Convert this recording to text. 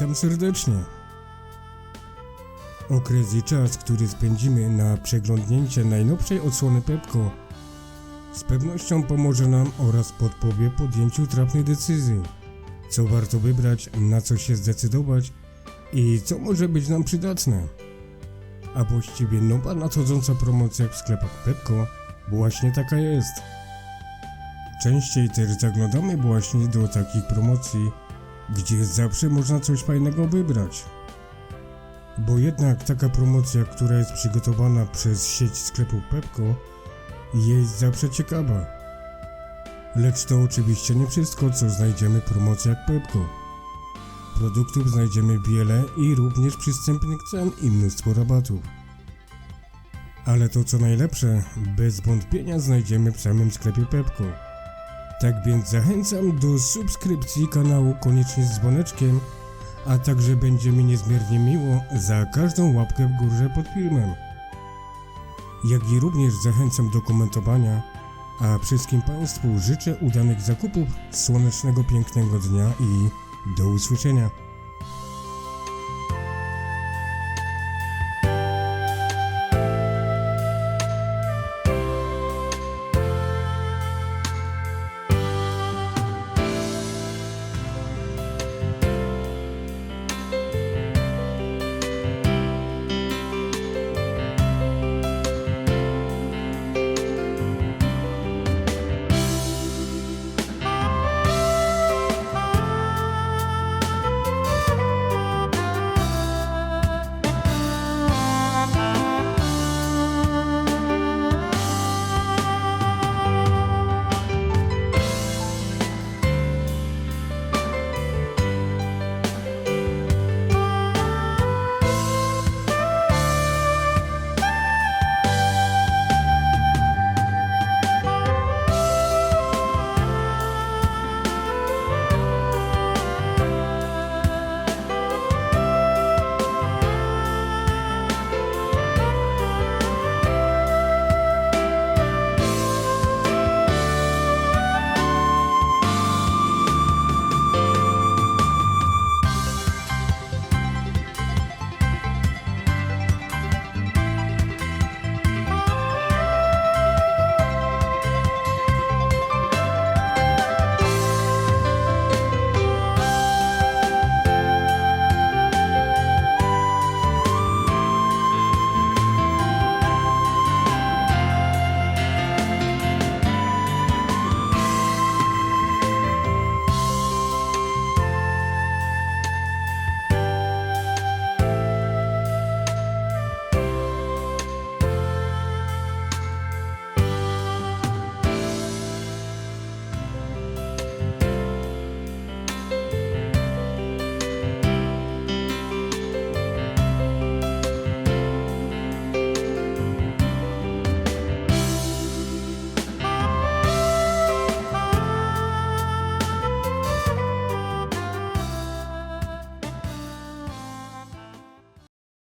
witam serdecznie. Okres i czas, który spędzimy na przeglądnięcie najnowszej odsłony Pepko z pewnością pomoże nam oraz podpowie podjęciu trafnej decyzji. Co warto wybrać, na co się zdecydować i co może być nam przydatne. A właściwie nowa nadchodząca promocja w sklepach Pepko właśnie taka jest. Częściej też zaglądamy właśnie do takich promocji, gdzie zawsze można coś fajnego wybrać. Bo jednak taka promocja, która jest przygotowana przez sieć sklepów Pepko, jest zawsze ciekawa. Lecz to oczywiście nie wszystko, co znajdziemy w promocjach Pepko. Produktów znajdziemy wiele i również przystępnych cen i mnóstwo rabatów. Ale to co najlepsze, bez wątpienia znajdziemy w samym sklepie Pepko. Tak więc zachęcam do subskrypcji kanału koniecznie z dzwoneczkiem, a także będzie mi niezmiernie miło za każdą łapkę w górze pod filmem. Jak i również zachęcam do komentowania, a wszystkim Państwu życzę udanych zakupów, słonecznego pięknego dnia i do usłyszenia.